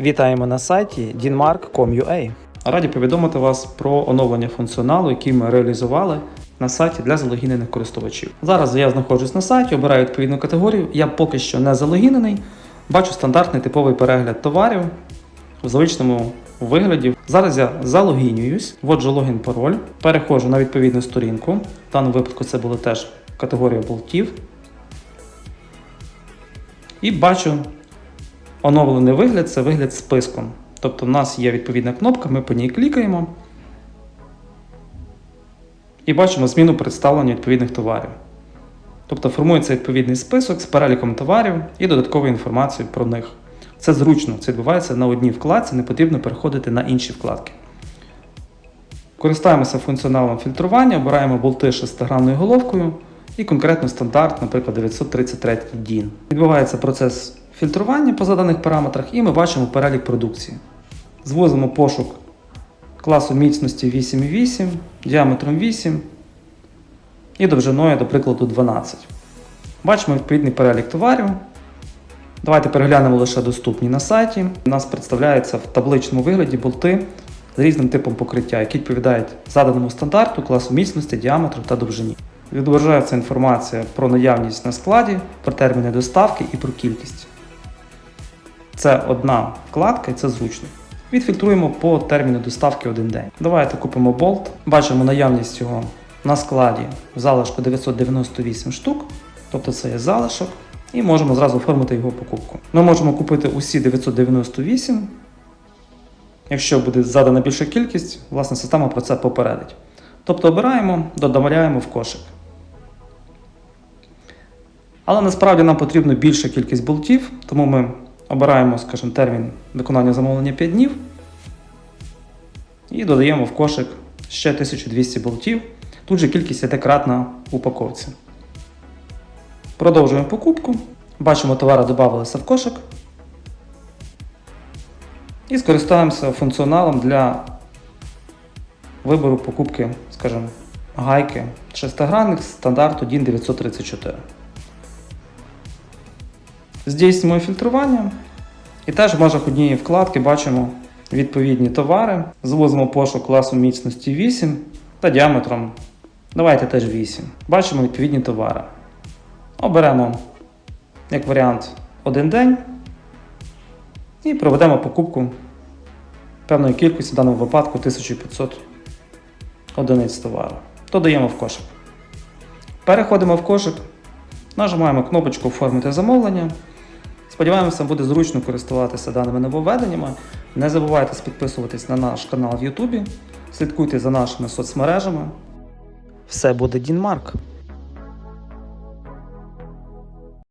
Вітаємо на сайті dinmark.com.ua. Раді повідомити вас про оновлення функціоналу, який ми реалізували на сайті для залогінених користувачів. Зараз я знаходжусь на сайті, обираю відповідну категорію. Я поки що не залогінений. Бачу стандартний типовий перегляд товарів в звичному вигляді. Зараз я залогінююсь, вводжу логін пароль, переходжу на відповідну сторінку. В даному випадку це була теж категорія болтів. І бачу оновлений вигляд це вигляд списком. Тобто в нас є відповідна кнопка, ми по ній клікаємо і бачимо зміну представлення відповідних товарів. Тобто формується відповідний список з переліком товарів і додатковою інформацією про них. Це зручно, це відбувається на одній вкладці, не потрібно переходити на інші вкладки. Користаємося функціоналом фільтрування, обираємо болти 6-гранною головкою і конкретно стандарт, наприклад, 933 DIN. Відбувається процес фільтрування по заданих параметрах, і ми бачимо перелік продукції. Звозимо пошук класу міцності 8,8, діаметром 8 і довжиною, до прикладу, 12. Бачимо відповідний перелік товарів. Давайте переглянемо лише доступні на сайті. У нас представляється в табличному вигляді болти з різним типом покриття, які відповідають заданому стандарту, класу міцності, діаметру та довжині. Відображається інформація про наявність на складі, про терміни доставки і про кількість. Це одна вкладка і це зручно. Відфільтруємо по терміну доставки один день. Давайте купимо болт. Бачимо наявність його на складі в залишку 998 штук, тобто це є залишок, і можемо зразу оформити його покупку. Ми можемо купити усі 998. Якщо буде задана більша кількість, власне, система про це попередить. Тобто обираємо, додаємо в кошик. Але насправді нам потрібна більша кількість болтів, тому ми обираємо, скажімо, термін виконання замовлення 5 днів і додаємо в кошик ще 1200 болтів. Тут же кількість йде кратна в упаковці. Продовжуємо покупку. Бачимо, товари додавалися в кошик. І скористаємося функціоналом для вибору покупки, скажімо, гайки шестигранних стандарту DIN 934. Здійснюємо фільтрування. І теж в межах однієї вкладки бачимо відповідні товари. Звозимо пошук класу міцності 8 та діаметром. Давайте теж 8. Бачимо відповідні товари. Оберемо як варіант один день і проведемо покупку певної кількості, в даному випадку 1500 одиниць товару. Додаємо в кошик. Переходимо в кошик, нажимаємо кнопочку Оформити замовлення. Сподіваємося, буде зручно користуватися даними нововведеннями. Не забувайте підписуватись на наш канал в Ютубі, слідкуйте за нашими соцмережами. Все буде Дінмарк.